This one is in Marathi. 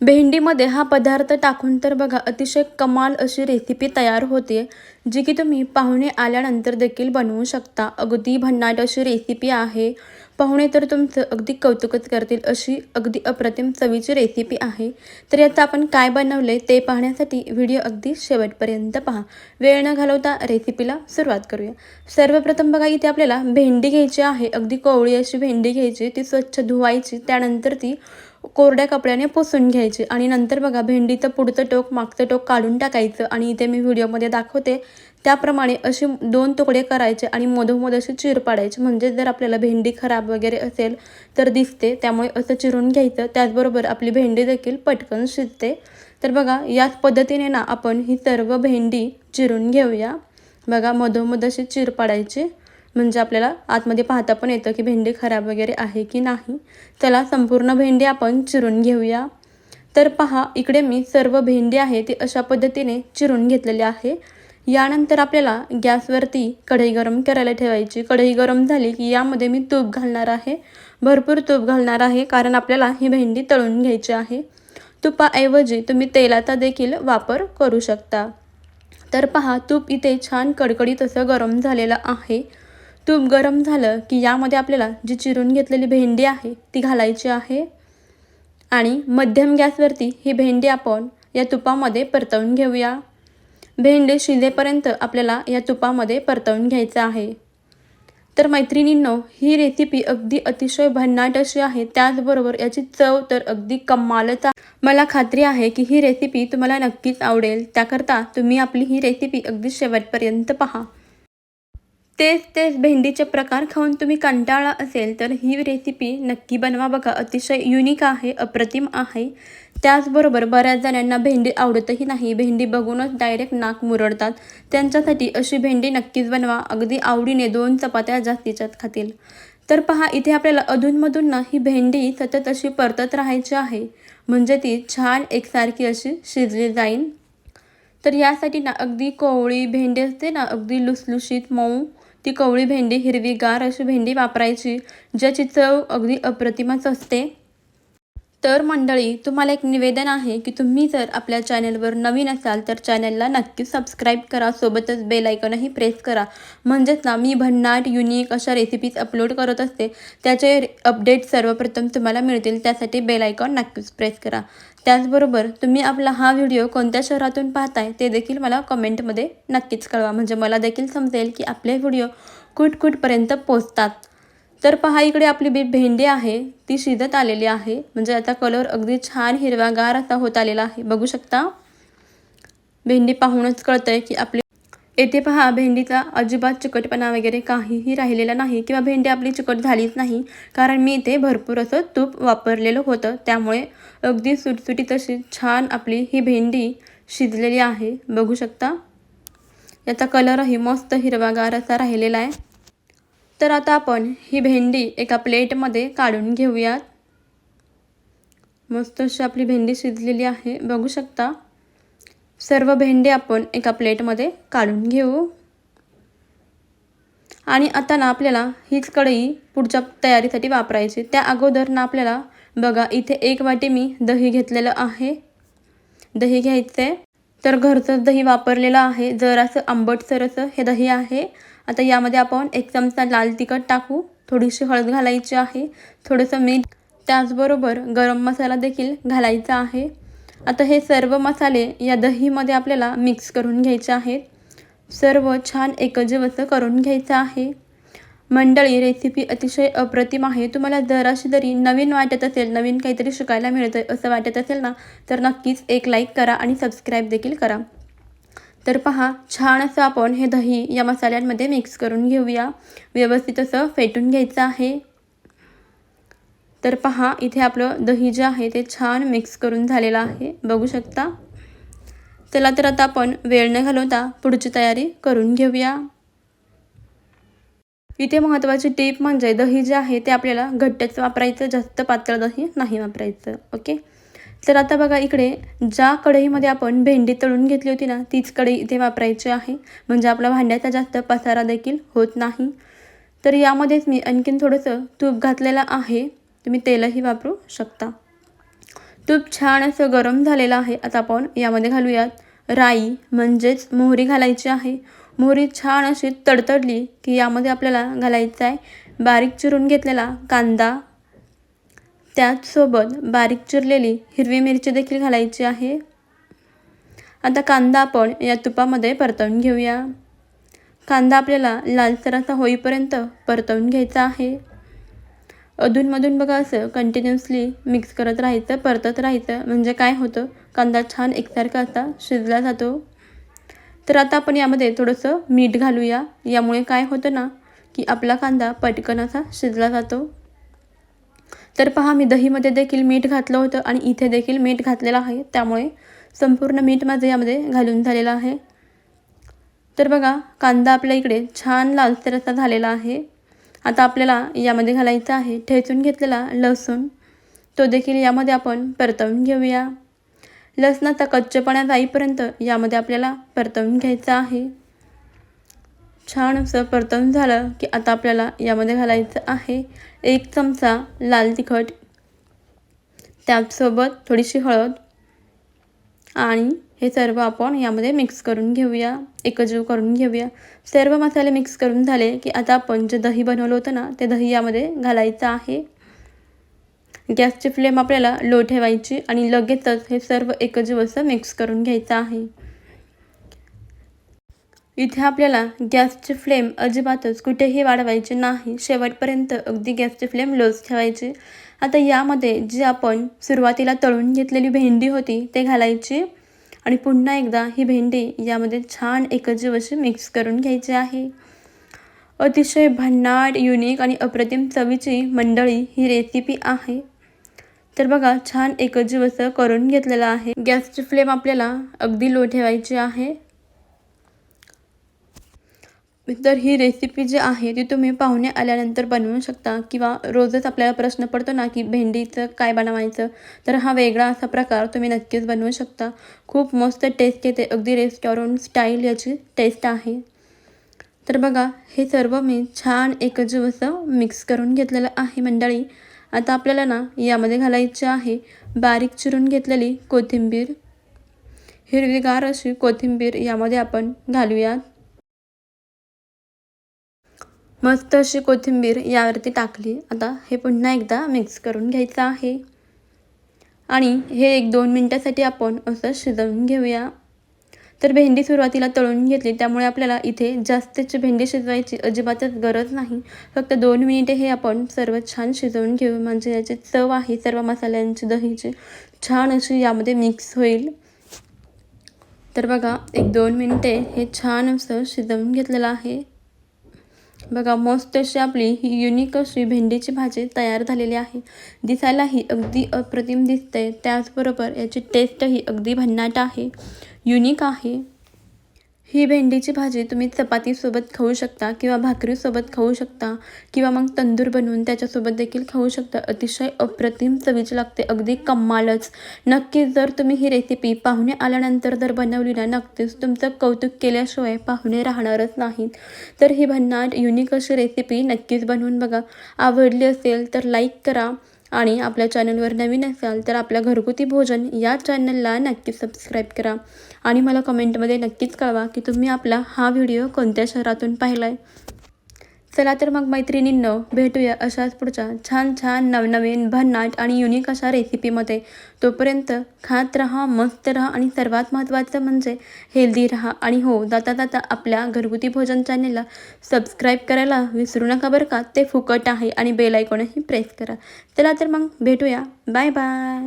भेंडीमध्ये हा पदार्थ टाकून तर बघा अतिशय कमाल अशी रेसिपी तयार होते जी की तुम्ही पाहुणे आल्यानंतर देखील बनवू शकता. अगदी भन्नाट अशी रेसिपी आहे. पाहुणे तर तुमचं अगदी कौतुकच करतील अशी अगदी अप्रतिम चवीची रेसिपी आहे. तर याचं आपण काय बनवले ते पाहण्यासाठी व्हिडिओ अगदी शेवटपर्यंत पहा. वेळ न घालवता रेसिपीला सुरुवात करूया. सर्वप्रथम बघा इथे आपल्याला भेंडी घ्यायची आहे. अगदी कोवळी अशी भेंडी घ्यायची ती स्वच्छ धुवायची त्यानंतर ती कोरड्या कपड्याने पुसून घ्यायची. आणि नंतर बघा भेंडीचं पुढचं टोक मागचं टोक काढून टाकायचं. आणि इथे मी व्हिडिओमध्ये दाखवते. त्याप्रमाणे असे दोन तुकडे करायचे आणि मधोमध असे चिर पाडायचे. म्हणजे जर आपल्याला भेंडी खराब वगैरे असेल तर दिसते. त्यामुळे असं चिरून घ्यायचं. त्याचबरोबर आपली भेंडी देखील पटकन शिजते. तर बघा याच पद्धतीने ना आपण ही सर्व भेंडी चिरून घेऊया. बघा मधोमध अशी चिर पाडायची. म्हणजे आपल्याला आतमध्ये पाहता पण येतं की भेंडी खराब वगैरे आहे की नाही. चला संपूर्ण भेंडी आपण चिरून घेऊया. तर पहा इकडे मी सर्व भेंडी आहे ती अशा पद्धतीने चिरून घेतलेली आहे. यानंतर आपल्याला गॅसवरती कढई गरम करायला ठेवायची. कढई गरम झाली की यामध्ये मी तूप घालणार आहे. भरपूर तूप घालणार आहे कारण आपल्याला ही भेंडी तळून घ्यायची आहे. तुपाऐवजी तुम्ही तेलाचा देखील वापर करू शकता. तर पहा तूप इथे छान कडकडीत असं गरम झालेलं आहे. तूप गरम झालं की यामध्ये आपल्याला जी चिरून घेतलेली भेंडी आहे ती घालायची आहे. आणि मध्यम गॅसवरती ही भेंडी आपण या तुपामध्ये परतवून घेऊया. भेंडी शिजेपर्यंत आपल्याला या तुपामध्ये परतवून घ्यायचं आहे. तर मैत्रिणींनो ही रेसिपी अगदी अतिशय भन्नाट अशी आहे. त्याचबरोबर याची चव तर अगदी कमालच आहे. मला खात्री आहे की ही रेसिपी तुम्हाला नक्कीच आवडेल. त्याकरता तुम्ही आपली ही रेसिपी अगदी शेवटपर्यंत पहा. तेच तेच भेंडीचे प्रकार खाऊन तुम्ही कंटाळा असेल तर ही रेसिपी नक्की बनवा बघा. अतिशय युनिक आहे अप्रतिम आहे. त्याचबरोबर बऱ्याच जणांना भेंडी आवडतही नाही. भेंडी बघूनच डायरेक्ट नाक मुरडतात. त्यांच्यासाठी अशी भेंडी नक्कीच बनवा. अगदी आवडीने दोन चपात्या जास्तीच्यात खातील. तर पहा इथे आपल्याला अधूनमधून ना ही भेंडी सतत अशी परतत राहायची आहे. म्हणजे ती छान एकसारखी अशी शिजली जाईल. तर यासाठी ना अगदी कोवळी भेंडी असते ना अगदी लुसलुशीत मऊ ती कवळी भेंडी हिरवीगार अशी भेंडी वापरायची ज्याची चव अगदी अप्रतिमच असते. तर मंडळी तुम्हाला एक निवेदन आहे की तुम्ही जर आपल्या चॅनलवर नवीन असाल तर चॅनलला नक्की सबस्क्राईब करा. सोबतच बेल आयकॉनही प्रेस करा. म्हणजेच ना मी भन्नाट युनिक अशा रेसिपीज अपलोड करत असते. त्याचे अपडेट सर्वप्रथम तुम्हाला मिळतील. त्यासाठी बेल आयकॉन नक्कीच प्रेस करा. त्याचबरोबर तुम्ही आपला हा व्हिडिओ कोणत्या शहरातून पाहताय ते देखील मला कमेंटमध्ये नक्कीच कळवा. म्हणजे मला देखील समजेल की आपले व्हिडिओ कुठ कुठपर्यंत पोचतात तर पहा इकडे आपली बी भेंडी आहे ती शिजत आलेली आहे. म्हणजे आता कलर अगदी छान हिरवागार असा होत आलेला आहे. बघू शकता? भेंडी पाहूनच कळतंय की आपली येथे पहा भेंडीचा अजिबात चिकटपणा वगैरे काहीही राहिलेला नाही किंवा भेंडी आपली चिकट झालीच नाही. कारण मी इथे भरपूर असं तूप वापरलेलं होतं. त्यामुळे अगदी सुटसुटी तशी छान आपली ही भेंडी शिजलेली आहे. बघू शकता? याचा कलरही मस्त हिरवागार असा राहिलेला आहे. तर आता आपण ही भेंडी एका प्लेटमध्ये काढून घेऊयात. मस्त अशी आपली भेंडी शिजलेली आहे. बघू शकता. सर्व भेंडी आपण एका प्लेटमध्ये काढून घेऊ. आणि आता ना आपल्याला हीच कढई पुढच्या तयारीसाठी वापरायची. त्या अगोदर ना आपल्याला बघा इथे एक वाटी मी दही घेतलेलं आहे. दही घ्यायचं आहे तर घरचं दही वापरलेलं आहे. जरासं आंबटसर असं हे दही आहे. आता यामध्ये आपण एक चमचा लाल तिखट टाकू. थोडीशी हळद घालायची आहे. थोडंसं मीठ त्याचबरोबर गरम मसाला देखील घालायचा आहे. आता हे सर्व मसाले या दहीमध्ये आपल्याला मिक्स करून घ्यायचे आहेत. सर्व छान एकजीव असं करून घ्यायचं आहे. मंडळी रेसिपी अतिशय अप्रतिम आहे. तुम्हाला जराशी जरी नवीन वाटत असेल नवीन काहीतरी शिकायला मिळतं असं वाटत असेल ना तर नक्कीच एक लाईक करा आणि सबस्क्राईब देखील करा. तर पहा छान असं आपण हे दही या मसाल्यांमध्ये मिक्स करून घेऊया. व्यवस्थित असं फेटून घ्यायचं आहे. तर पहा इथे आपलं दही जे आहे ते छान मिक्स करून झालेलं आहे. बघू शकता? चला तर आता आपण वेळ न घालवता पुढची तयारी करून घेऊया. इथे महत्त्वाची टीप म्हणजे दही जे आहे ते आपल्याला घट्टच वापरायचं जास्त पातळ दही नाही वापरायचं ओके? तर आता बघा इकडे ज्या कढईमध्ये आपण भेंडी तळून घेतली होती ना तीच कढई इथे वापरायची आहे. म्हणजे आपला भांड्याचा जास्त पसारा देखील होत नाही. तर यामध्येच मी आणखीन थोडंसं तूप घातलेलं आहे. तुम्ही तेलही वापरू शकता. तूप छान असं गरम झालेलं आहे. आता आपण यामध्ये घालूयात राई म्हणजेच मोहरी घालायची आहे. मोहरी छान अशी तडतडली की यामध्ये आपल्याला घालायचं आहे बारीक चिरून घेतलेला कांदा त्याचसोबत बारीक चिरलेली हिरवी मिरची देखील घालायची आहे. आता कांदा आपण या तुपामध्ये परतवून घेऊया. कांदा आपल्याला लालसर असा होईपर्यंत परतवून घ्यायचा आहे. अधूनमधून बघा असं कंटिन्युअसली मिक्स करत राहायचं परतत राहायचं. म्हणजे काय होतं? कांदा छान एकसारखा असा शिजला जातो. तर आता आपण यामध्ये थोडंसं मीठ घालूया. यामुळे काय होतं ना की आपला कांदा पटकन असा शिजला जातो. तर पहा मी दहीमध्ये देखील मीठ घातलं होतं आणि इथे देखील मीठ घातलेलं आहे. त्यामुळे संपूर्ण मीठ माझं यामध्ये घालून झालेलं आहे. तर बघा कांदा आपल्या इकडे छान लालसर असा झालेला आहे. आता आपल्याला यामध्ये घालायचा आहे ठेचून घेतलेला लसूण. तो देखील यामध्ये आपण परतवून घेऊया. लसणाचा कच्चपणा जाईपर्यंत यामध्ये आपल्याला परतवून घ्यायचा आहे. छान असं परतून झालं की आता आपल्याला यामध्ये घालायचं आहे एक चमचा लाल तिखट त्याचसोबत थोडीशी हळद आणि हे सर्व आपण यामध्ये मिक्स करून घेऊया एकजीव करून घेऊया. सर्व मसाले मिक्स करून झाले की आता आपण जे दही बनवलं होतं ना ते दही यामध्ये घालायचं आहे. गॅसची फ्लेम आपल्याला लो ठेवायची आणि लगेचच हे सर्व एकजीव असं मिक्स करून घ्यायचं आहे. इथे आपल्याला गॅसची फ्लेम अजिबातच कुठेही वाढवायची नाही. शेवटपर्यंत अगदी गॅसची फ्लेम लोच ठेवायची. आता यामध्ये जी आपण सुरुवातीला तळून घेतलेली भेंडी होती ते घालायची. आणि पुन्हा एकदा ही भेंडी यामध्ये छान एकजीव अशी मिक्स करून घ्यायची आहे. अतिशय भन्नाट युनिक आणि अप्रतिम चवीची मंडळी ही रेसिपी आहे. तर बघा छान एकजीव असं करून घेतलेलं आहे. गॅसची फ्लेम आपल्याला अगदी लो ठेवायची आहे. तर ही रेसिपी जी आहे ती तुम्ही पाहुणे आल्यानंतर बनवू शकता किंवा रोजच आपल्याला प्रश्न पडतो ना की भेंडीचं काय बनवायचं तर हा वेगळा असा प्रकार तुम्ही नक्कीच बनवू शकता. खूप मस्त टेस्ट येते. अगदी रेस्टॉरंट स्टाईल याची टेस्ट आहे. तर बघा हे सर्व मी छान एकजीव असं मिक्स करून घेतलेलं आहे मंडळी. आता आपल्याला ना यामध्ये घालायचे आहे बारीक चिरून घेतलेली कोथिंबीर. हिरवीगार अशी कोथिंबीर यामध्ये आपण घालूयात. मस्त अशी कोथिंबीर यावरती टाकली. आता हे पुन्हा एकदा मिक्स करून घ्यायचं आहे. आणि हे एक दोन मिनटासाठी आपण असं शिजवून घेऊया. तर भेंडी सुरुवातीला तळून घेतली. त्यामुळे आपल्याला इथे जास्तची भेंडी शिजवायची अजिबातच गरज नाही. फक्त दोन मिनिटे हे आपण सर्व छान शिजवून घेऊ. म्हणजे याची चव आहे सर्व मसाल्यांची दहीची छान अशी यामध्ये मिक्स होईल. तर बघा एक दोन मिनिटे हे छान असं शिजवून घेतलेलं आहे. बघा मस्त अशी आपली ही युनिक अशी भेंडीची भाजी तयार झालेली आहे. दिसायलाही अगदी अप्रतिम दिसते त्याचबरोबर याची टेस्टही अगदी भन्नाट आहे. युनिक आहे. ही भेंडीची भाजी तुम्ही चपातीसोबत खाऊ शकता किंवा भाकरीसोबत खाऊ शकता किंवा मग तंदूर बनवून त्याच्यासोबत देखील खाऊ शकता. अतिशय अप्रतिम चवीची लागते अगदी कमालच. नक्कीच जर तुम्ही ही रेसिपी पाहुणे आल्यानंतर जर बनवली ना नक्कीच तुमचं कौतुक केल्याशिवाय पाहुणे राहणारच नाहीत. तर ही भन्नाट युनिक अशी रेसिपी नक्कीच बनवून बघा. आवडली असेल तर लाईक करा. आणि आपल्या चॅनलवर नवीन असाल तर आपल्या घरगुती भोजन या चॅनलला नक्की सबस्क्राईब करा. आणि मला कमेंटमध्ये नक्कीच कळवा की तुम्ही आपला हा व्हिडिओ कोणत्या शहरातून पाहिला आहे चला तर मग मैत्रिणींनो भेटूया अशाच पुढच्या छान छान नवनवीन भन्नाट आणि युनिक अशा रेसिपीमध्ये तोपर्यंत खात राहा मस्त राहा आणि सर्वात महत्त्वाचं म्हणजे हेल्दी राहा. आणि हो जाता जाता आपल्या घरगुती भोजन चॅनेलला सबस्क्राईब करायला विसरू नका बरं का? ते फुकट आहे आणि बेल आयकॉनही प्रेस करा. चला तर मग भेटूया. Bye bye